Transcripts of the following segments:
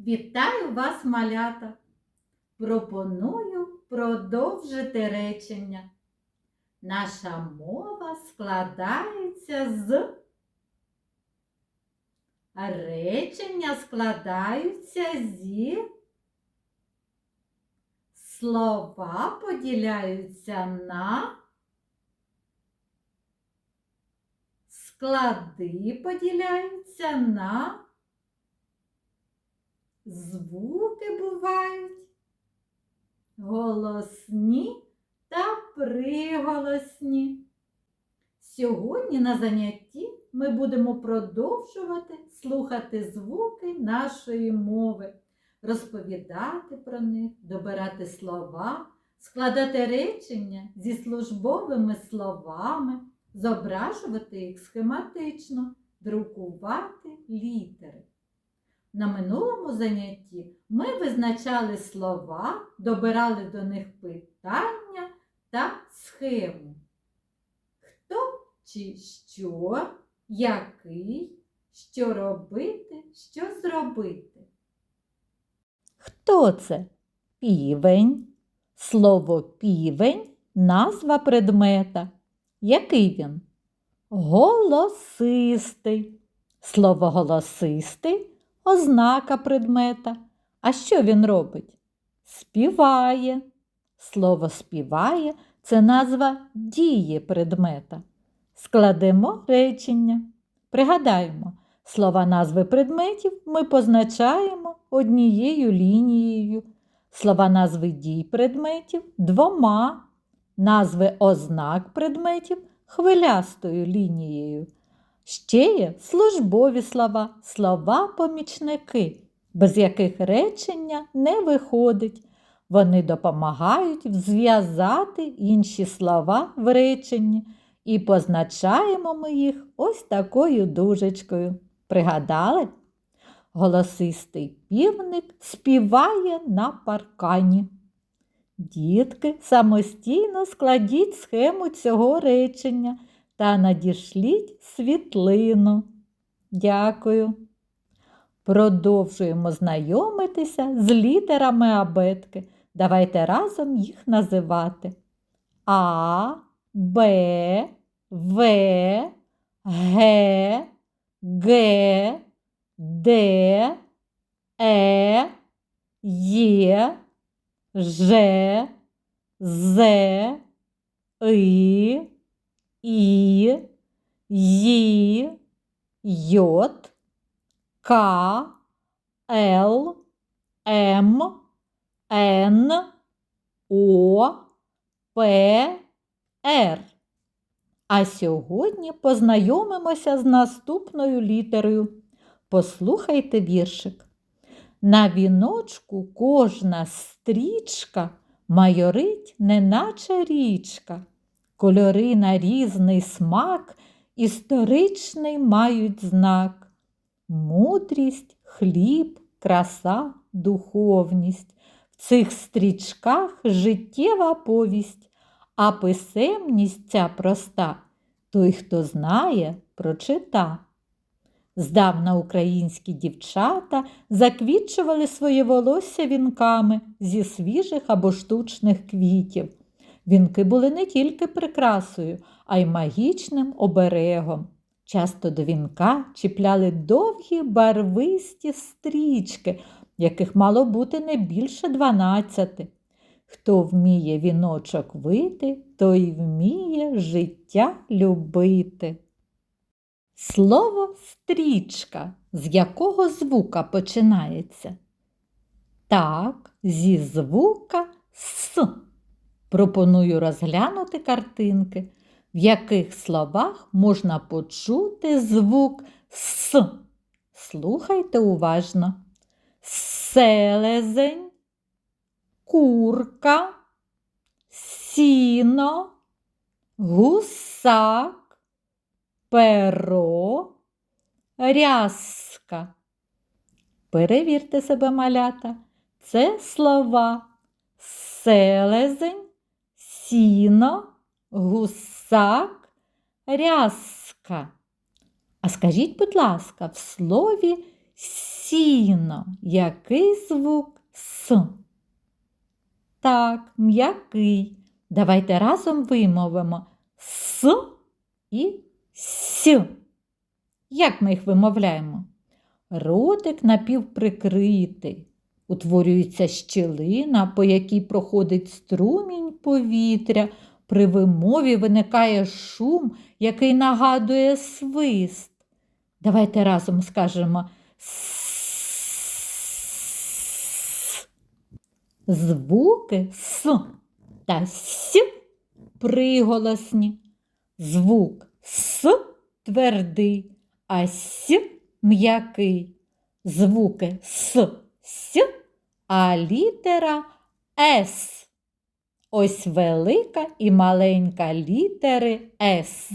Вітаю вас, малята! Пропоную продовжити речення. Наша мова складається з речення складаються зі слова поділяються на склади поділяються на Звуки бувають голосні та приголосні. Сьогодні на занятті ми будемо продовжувати слухати звуки нашої мови, розповідати про них, добирати слова, складати речення зі службовими словами, зображувати їх схематично, друкувати літери. На минулому занятті ми визначали слова, добирали до них питання та схему. Хто чи що, який, що робити, що зробити. Хто це? Півень. Слово півень назва предмета. Який він? Голосистий. Слово голосистий ознака предмета. А що він робить? Співає. Слово співає це назва дії предмета. Складемо речення. Пригадаємо, слова назви предметів ми позначаємо однією лінією, слова назви дій предметів двома, назви ознак предметів хвилястою лінією. Ще є службові слова, слова-помічники, без яких речення не виходить. Вони допомагають зв'язати інші слова в реченні і позначаємо ми їх ось такою дужечкою. Пригадали? Голосистий півник співає на паркані. Дітки, самостійно складіть схему цього речення та надішліть світлину. Дякую. Продовжуємо знайомитися з літерами абетки. Давайте разом їх називати. А, Б, В, Г, Г, Д, Е, Є, Ж, З, І, І, Ї, Йот, К, Л, М, Н, О, П, Р. А сьогодні познайомимося з наступною літерою. Послухайте віршик. На віночку кожна стрічка майорить, неначе річка. Кольори на різний смак історичний мають знак. Мудрість, хліб, краса, духовність. В цих стрічках життєва повість, а писемність ця проста. Той, хто знає, прочита. Здавна українські дівчата заквітчували своє волосся вінками зі свіжих або штучних квітів. Вінки були не тільки прикрасою, а й магічним оберегом. Часто до вінка чіпляли довгі барвисті стрічки, яких мало бути не більше дванадцяти. Хто вміє віночок вити, той вміє життя любити. Слово стрічка, з якого звука починається? Так, зі звука С. Пропоную розглянути картинки, в яких словах можна почути звук С. Слухайте уважно. Селезень, курка, сіно, гусак, перо, рязка. Перевірте себе, малята. Це слова селезень, сіно, гусак, рязка. А скажіть, будь ласка, в слові Сіно. Який звук С? Так, м'який. Давайте разом вимовимо С і С. Як ми їх вимовляємо? Ротик напівприкритий. Утворюється щілина, по якій проходить струмінь повітря. При вимові виникає шум, який нагадує свист. Давайте разом скажемо «с». Звуки С та С приголосні. Звук С твердий, а С м'який. Звуки С, С, а літера С. Ось велика і маленька літери С.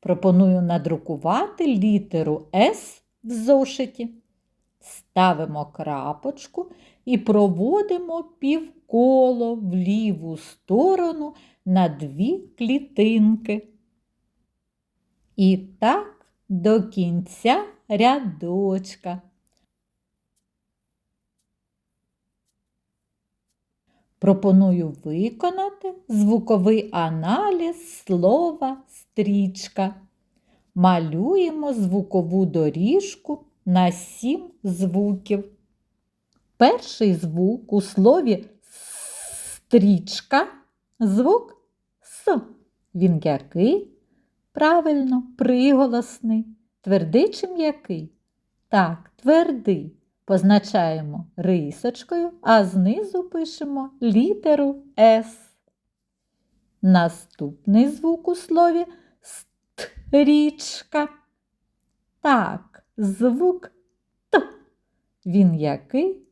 Пропоную надрукувати літеру С в зошиті. Ставимо крапочку і проводимо півколо в ліву сторону на дві клітинки. І так до кінця рядочка. Пропоную виконати звуковий аналіз слова стрічка. Малюємо звукову доріжку на сім звуків. Перший звук у слові стрічка звук С. Він який? Правильно, приголосний. Твердий чи м'який? Так, твердий. Позначаємо рисочкою, а знизу пишемо літеру С. Наступний звук у слові стрічка. Так, звук Т. Він який?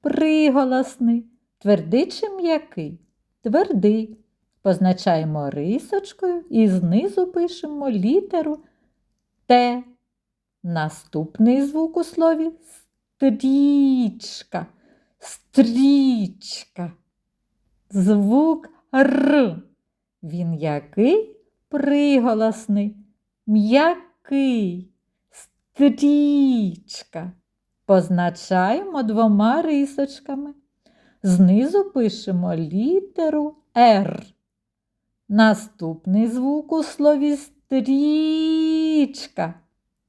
Приголосний. Твердий чи м'який? Твердий. Позначаємо рисочкою і знизу пишемо літеру Т. Наступний звук у слові стрічка. Стрічка. Звук Р. Він який? Приголосний. М'який. Стрічка. Позначаємо двома рисочками. Знизу пишемо літеру Р. Наступний звук у слові стрічка.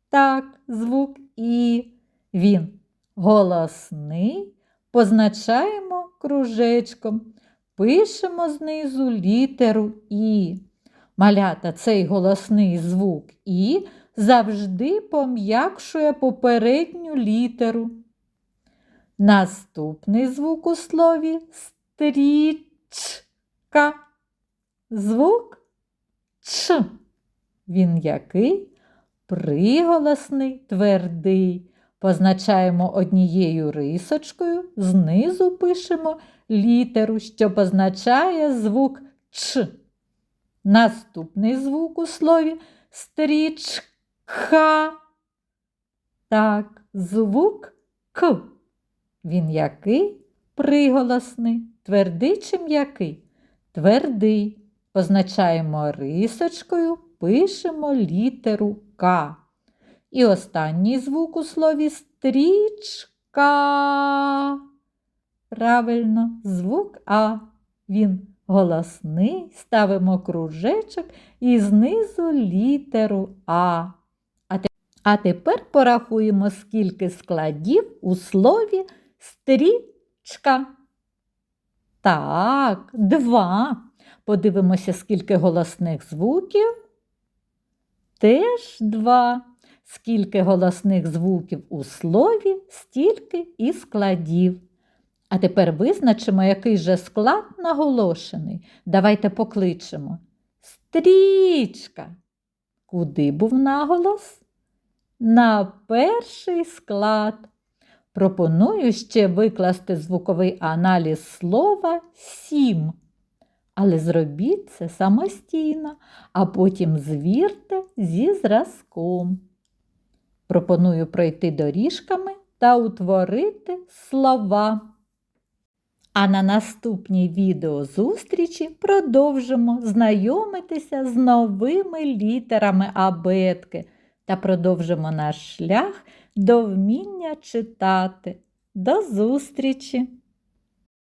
Так, звук І. Він голосний. Позначаємо кружечком. Пишемо знизу літеру І. Малята цей голосний звук І завжди пом'якшує попередню літеру. Наступний звук у слові стрічка. Звук Ч. Він який? Приголосний, твердий. Позначаємо однією рисочкою, знизу пишемо літеру, що позначає звук Ч. Наступний звук у слові стрічка. Так, звук К. Він який? Приголосний. Твердий чи м'який? Твердий. Позначаємо рисочкою, пишемо літеру К. І останній звук у слові стрічка. Правильно, звук А. Він голосний, ставимо кружечок і знизу літеру А. А, те- а тепер порахуємо, скільки складів у слові стрічка. Так, два. Подивимося, скільки голосних звуків. Теж два. Скільки голосних звуків у слові, стільки і складів. А тепер визначимо, який же склад наголошений. Давайте покличемо. Стрічка. Куди був наголос? На перший склад. Пропоную ще викласти звуковий аналіз слова сім. Але зробіть це самостійно, а потім звірте зі зразком. Пропоную пройти доріжками та утворити слова. А на наступній відеозустрічі продовжимо знайомитися з новими літерами абетки та продовжимо наш шлях до вміння читати. До зустрічі!